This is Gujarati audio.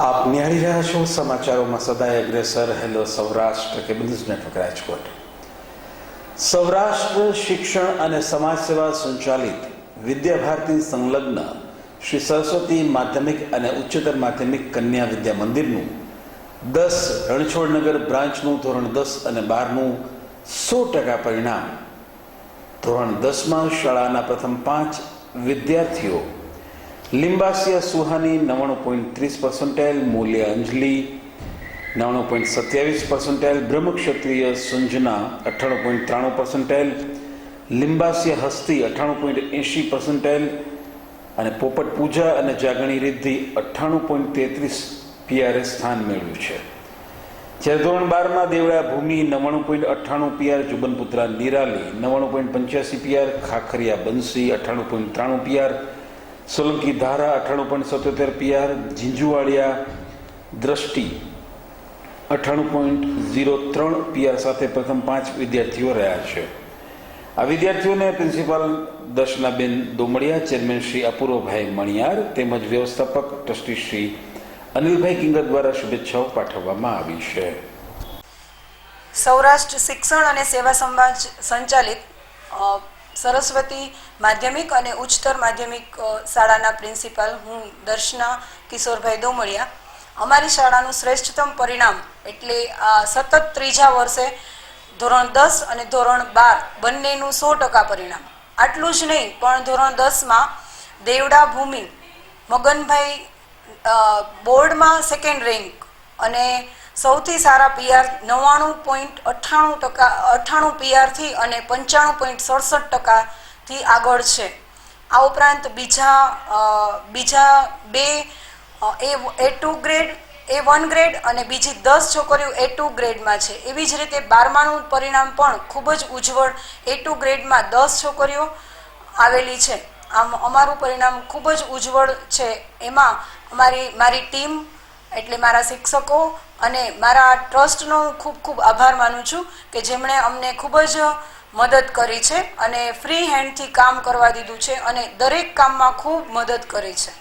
આપ નિહાળી રહ્યા છો સમાચારોમાં સદાય અગ્રેસર. હેલો સૌરાષ્ટ્ર કે ન્યૂઝ નેટવર્ક રાજકોટ સૌરાષ્ટ્ર શિક્ષણ અને સમાજ સેવા સંચાલિત વિદ્યાભારતી સંલગ્ન શ્રી સરસ્વતી માધ્યમિક અને ઉચ્ચતર માધ્યમિક કન્યા વિદ્યા મંદિરનું દસ રણછોડનગર બ્રાન્ચનું ધોરણ દસ અને બારનું સો ટકા પરિણામ. ધોરણ દસમાં શાળાના પ્રથમ પાંચ વિદ્યાર્થીઓ લિંબાસિયા સુહાની નવ્વાણું પોઈન્ટ ત્રીસ પર્સન્ટાઇલ મૂલ્ય અંજલિ નવ્વાણું પોઈન્ટ સત્યાવીસ પર્સન્ટાઇલ બ્રહ્મક્ષત્રિય સંજના અઠ્ઠાણું પોઈન્ટ ત્રાણું પર્સન્ટાઇલ લિંબાસિયા હસ્તી અઠ્ઠાણું પોઈન્ટ એંશી પર્સન્ટાઇલ અને પોપટ પૂજા અને જાગણી રિદ્ધિ અઠ્ઠાણું પોઈન્ટ તેત્રીસ પીઆરએ સ્થાન મેળવ્યું છે. જ્યારે ધોરણ બારમાં દેવડા ભૂમિ નવ્વાણું પોઈન્ટ અઠ્ઠાણું પીઆર જુબનપુત્રા નિરાલી નવ્વાણું પોઈન્ટ પંચ્યાસી પીઆર ખાખરિયા બંસી અઠ્ઠાણું પોઈન્ટ ત્રાણું પીઆર સોલંકી ધારા અઠ્ઠાણું પોઈન્ટ સત્યોતેર પીઆર ઝીંઝુવાડિયા દ્રષ્ટિ અઠ્ઠાણું પોઈન્ટ ઝીરો ત્રણ પીઆર સાથે પ્રથમ પાંચ વિદ્યાર્થીઓ રહ્યા છે. આ વિદ્યાર્થીઓને પ્રિન્સિપાલ દર્શનાબેન દોમડિયા, ચેરમેન શ્રી અપૂર્વભાઈ મણિયાર તેમજ વ્યવસ્થાપક ટ્રસ્ટી શ્રી અનિલભાઈ કિંગર દ્વારા શુભેચ્છાઓ પાઠવવામાં આવી છે. સૌરાષ્ટ્ર શિક્ષણ અને સેવા સમાજ સંચાલિત સરસ્વતી માધ્યમિક અને ઉચ્ચતર માધ્યમિક શાળાના પ્રિન્સિપાલ હું દર્શના કિશોરભાઈ દોમળિયા અમારી શાળાનું શ્રેષ્ઠતમ પરિણામ એટલે આ સતત ત્રીજા વર્ષે ધોરણ દસ અને ધોરણ બાર બંનેનું સો ટકા પરિણામ. આટલું જ નહીં, પણ ધોરણ દસમાં દેવડા ભૂમિ, મગનભાઈ બોર્ડમાં સેકન્ડ રેન્ક અને સૌથી સારા પીઆર નવ્વાણું પોઈન્ટ અઠ્ઠાણું ટકા, અઠ્ઠાણું પીઆરથી અને પંચાણું પોઈન્ટ સડસઠ ટકાથી આગળ છે. આ ઉપરાંત બીજા બીજા બે A A two grade, A one grade અને બીજી દસ છોકરીઓ એ ટુ ગ્રેડમાં છે. એવી જ રીતે બારમાનું પરિણામ પણ ખૂબ જ ઉજ્જવળ એ ટુ ગ્રેડમાં દસ છોકરીઓ આવેલી છે. આમ, અમારું પરિણામ ખૂબ જ ઉજ્જવળ છે. એમાં અમારી, મારી ટીમ એટલે મારા શિક્ષકો અને મારા ટ્રસ્ટનો ખૂબ ખૂબ આભાર માનું છું કે જેમણે અમને ખૂબ જ મદદ કરી છે અને ફ્રી હેન્ડથી કામ કરવા દીધું છે અને દરેક કામમાં ખૂબ મદદ કરી છે.